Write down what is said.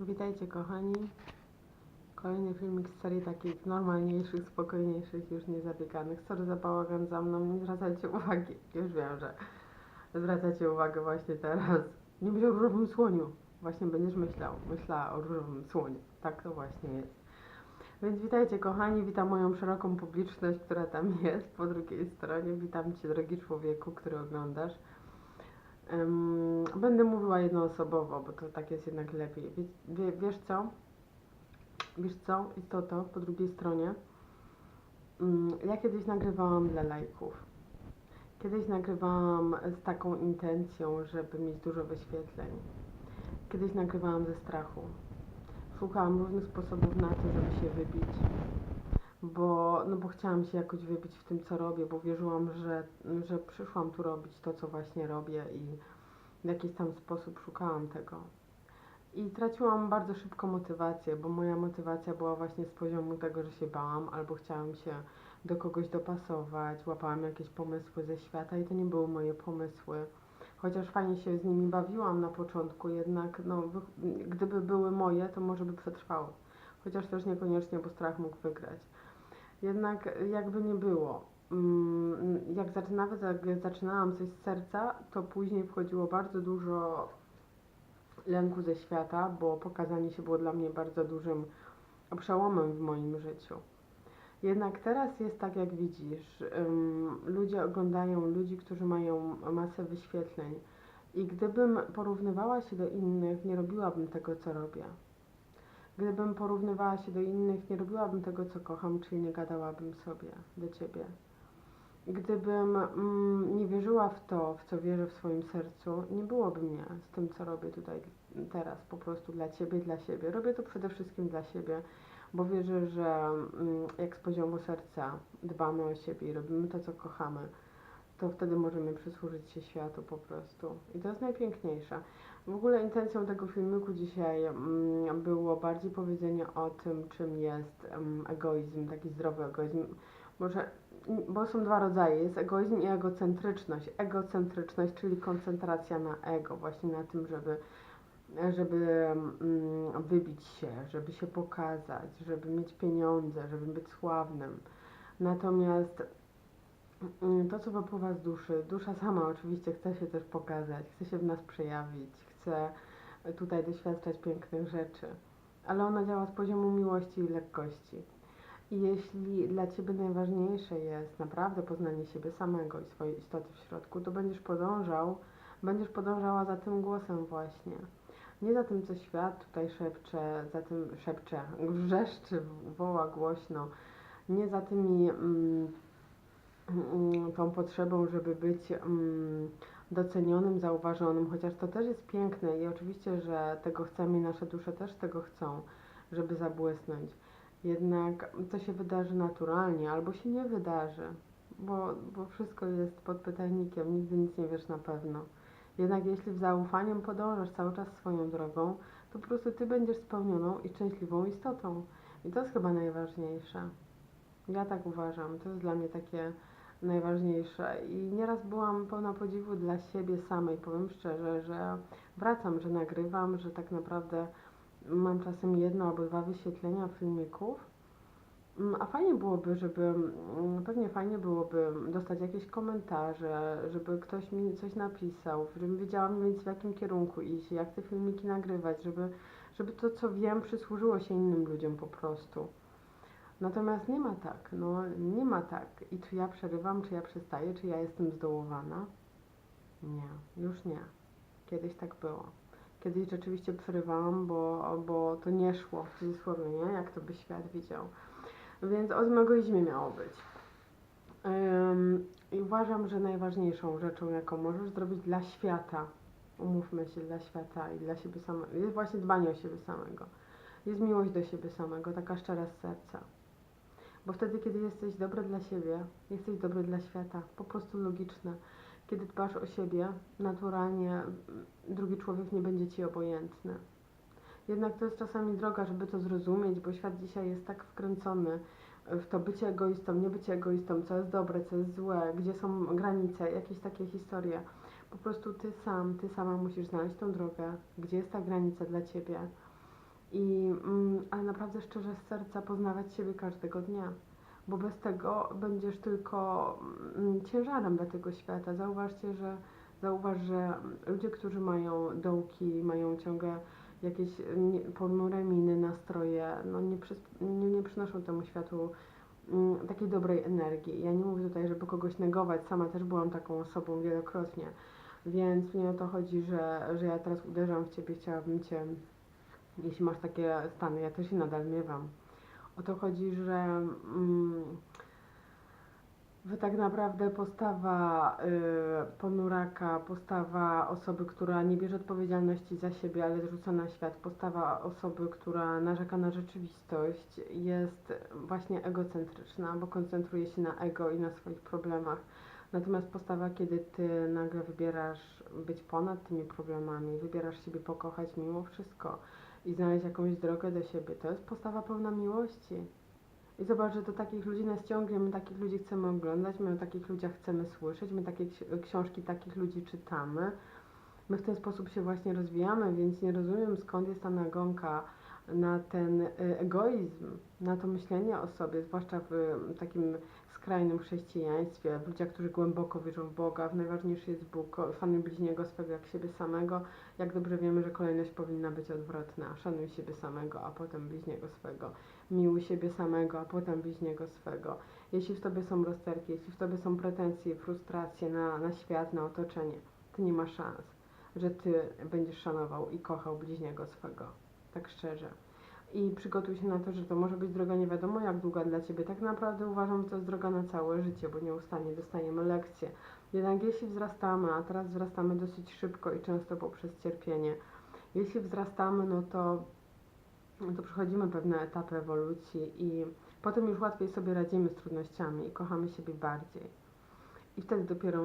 Witajcie kochani. Kolejny filmik z serii takich normalniejszych, spokojniejszych, już nie zabieganych. Sorry za bałagan za mną, nie zwracajcie uwagi. Już wiem, że zwracacie uwagę właśnie teraz. Nie myśl o różowym słoniu. Właśnie będziesz myślał. Myślała o różowym słoniu. Tak to właśnie jest. Więc witajcie kochani, witam moją szeroką publiczność, która tam jest po drugiej stronie. Witam Cię drogi człowieku, który oglądasz. Em, będę mówiła jednoosobowo, bo to tak jest jednak lepiej. Wie, wie, wiesz co? Wiesz co, istoto, po drugiej stronie. Mm, Ja kiedyś nagrywałam dla lajków. Kiedyś nagrywałam z taką intencją, żeby mieć dużo wyświetleń. Kiedyś nagrywałam ze strachu. Szukałam różnych sposobów na to, żeby się wybić. Bo, no bo chciałam się jakoś wybić w tym, co robię, bo wierzyłam, że, że przyszłam tu robić to, co właśnie robię i w jakiś tam sposób szukałam tego. I traciłam bardzo szybko motywację, bo moja motywacja była właśnie z poziomu tego, że się bałam albo chciałam się do kogoś dopasować, łapałam jakieś pomysły ze świata i to nie były moje pomysły. Chociaż fajnie się z nimi bawiłam na początku, jednak no, gdyby były moje, to może by przetrwały. Chociaż też niekoniecznie, bo strach mógł wygrać. Jednak jakby nie było. mm, Jak nawet jak zaczynałam coś z serca, to później wchodziło bardzo dużo lęku ze świata, bo pokazanie się było dla mnie bardzo dużym przełomem w moim życiu. Jednak teraz jest tak, jak widzisz. ludzie oglądają ludzi, którzy mają masę wyświetleń. I gdybym porównywała się do innych, nie robiłabym tego, co robię. Gdybym porównywała się do innych, nie robiłabym tego, co kocham, czyli nie gadałabym sobie do ciebie. Gdybym mm, nie wierzyła w to, w co wierzę w swoim sercu, nie byłoby mnie z tym, co robię tutaj teraz, po prostu dla ciebie, dla siebie. Robię to przede wszystkim dla siebie, bo wierzę, że mm, jak z poziomu serca dbamy o siebie i robimy to, co kochamy, to wtedy możemy przysłużyć się światu po prostu. I to jest najpiękniejsze. W ogóle intencją tego filmiku dzisiaj mm, było bardziej powiedzenie o tym, czym jest em, egoizm, taki zdrowy egoizm. Może, bo są dwa rodzaje, jest egoizm i egocentryczność. Egocentryczność, czyli koncentracja na ego, właśnie na tym, żeby, żeby mm, wybić się, żeby się pokazać, żeby mieć pieniądze, żeby być sławnym. Natomiast Mm, To, co wypływa z duszy, dusza sama oczywiście chce się też pokazać, chce się w nas przejawić, chce tutaj doświadczać pięknych rzeczy, ale ona działa z poziomu miłości i lekkości. I jeśli dla Ciebie najważniejsze jest naprawdę poznanie siebie samego i swojej istoty w środku, to będziesz podążał, będziesz podążała za tym głosem właśnie. Nie za tym, co świat tutaj szepcze, za tym szepcze, wrzeszczy, woła głośno, nie za tymi mm, mm, tą potrzebą, żeby być mm, docenionym, zauważonym, chociaż to też jest piękne i oczywiście, że tego chcemy i nasze dusze też tego chcą, żeby zabłysnąć. Jednak to się wydarzy naturalnie albo się nie wydarzy, bo, bo wszystko jest pod pytajnikiem, nigdy nic nie wiesz na pewno. Jednak jeśli w zaufaniem podążasz cały czas swoją drogą, to po prostu ty będziesz spełnioną i szczęśliwą istotą. I to jest chyba najważniejsze. Ja tak uważam. To jest dla mnie takie najważniejsze. I nieraz byłam pełna podziwu dla siebie samej. Powiem szczerze, że wracam, że nagrywam, że tak naprawdę mam czasem jedno albo dwa wyświetlenia filmików. Mm, A fajnie byłoby, żeby, mm, pewnie fajnie byłoby dostać jakieś komentarze, żeby ktoś mi coś napisał, żebym wiedziała więcej w jakim kierunku iść, jak te filmiki nagrywać, żeby, żeby to, co wiem, przysłużyło się innym ludziom po prostu. Natomiast nie ma tak, no nie ma tak. I czy ja przerywam, czy ja przestaję, czy ja jestem zdołowana? Nie, już nie. Kiedyś tak było. Kiedyś rzeczywiście przerywałam, bo, bo to nie szło w cudzysłowie, nie? Jak to by świat widział. Więc o tym egoizmie miało być. Ym, I uważam, że najważniejszą rzeczą, jaką możesz zrobić dla świata, umówmy się, dla świata i dla siebie samego, jest właśnie dbanie o siebie samego. Jest miłość do siebie samego, taka szczera z serca. Bo wtedy, kiedy jesteś dobry dla siebie, jesteś dobry dla świata. Po prostu logiczne. Kiedy dbasz o siebie, naturalnie mm, drugi człowiek nie będzie ci obojętny. Jednak to jest czasami droga, żeby to zrozumieć, bo świat dzisiaj jest tak wkręcony w to bycie egoistą, nie bycie egoistą, co jest dobre, co jest złe, gdzie są granice, jakieś takie historie. Po prostu ty sam, ty sama musisz znaleźć tą drogę, gdzie jest ta granica dla ciebie I, mm, naprawdę szczerze z serca poznawać siebie każdego dnia, bo bez tego będziesz tylko mm, ciężarem dla tego świata. Zauważcie, że zauważ, że ludzie, którzy mają dołki, mają ciągle jakieś nie- ponure miny, nastroje, no nie, przys- nie, nie przynoszą temu światu mm, takiej dobrej energii. Ja nie mówię tutaj, żeby kogoś negować, sama też byłam taką osobą wielokrotnie, więc nie o to chodzi, że, że ja teraz uderzam w Ciebie, chciałabym Cię, jeśli masz takie stany, ja też je nadal miewam. O to chodzi, że mm, tak naprawdę postawa y, ponuraka, postawa osoby, która nie bierze odpowiedzialności za siebie, ale rzuca na świat, postawa osoby, która narzeka na rzeczywistość, jest właśnie egocentryczna, bo koncentruje się na ego i na swoich problemach. Natomiast postawa, kiedy ty nagle wybierasz być ponad tymi problemami, wybierasz siebie pokochać mimo wszystko i znaleźć jakąś drogę do siebie, to jest postawa pełna miłości. I zobacz, że do takich ludzi nas ciągnie, my takich ludzi chcemy oglądać, my o takich ludziach chcemy słyszeć, my takie ksi- książki takich ludzi czytamy. My w ten sposób się właśnie rozwijamy, więc nie rozumiem skąd jest ta nagonka na ten y, egoizm, na to myślenie o sobie, zwłaszcza w takim skrajnym chrześcijaństwie, w ludziach, którzy głęboko wierzą w Boga, w najważniejszy jest Bóg, szanuj bliźniego swego jak siebie samego. Jak dobrze wiemy, że kolejność powinna być odwrotna. Szanuj siebie samego, a potem bliźniego swego miłuj siebie samego, a potem bliźniego swego. Jeśli w tobie są rozterki, jeśli w tobie są pretensje, frustracje na, na świat, na otoczenie, to nie ma szans, że ty będziesz szanował i kochał bliźniego swego. Tak szczerze. I przygotuj się na to, że to może być droga nie wiadomo jak długa dla ciebie. Tak naprawdę uważam, że to jest droga na całe życie, bo nieustannie dostajemy lekcje. Jednak jeśli wzrastamy, a teraz wzrastamy dosyć szybko i często poprzez cierpienie, jeśli wzrastamy, no to to przechodzimy pewne etapy ewolucji i potem już łatwiej sobie radzimy z trudnościami i kochamy siebie bardziej. I wtedy dopiero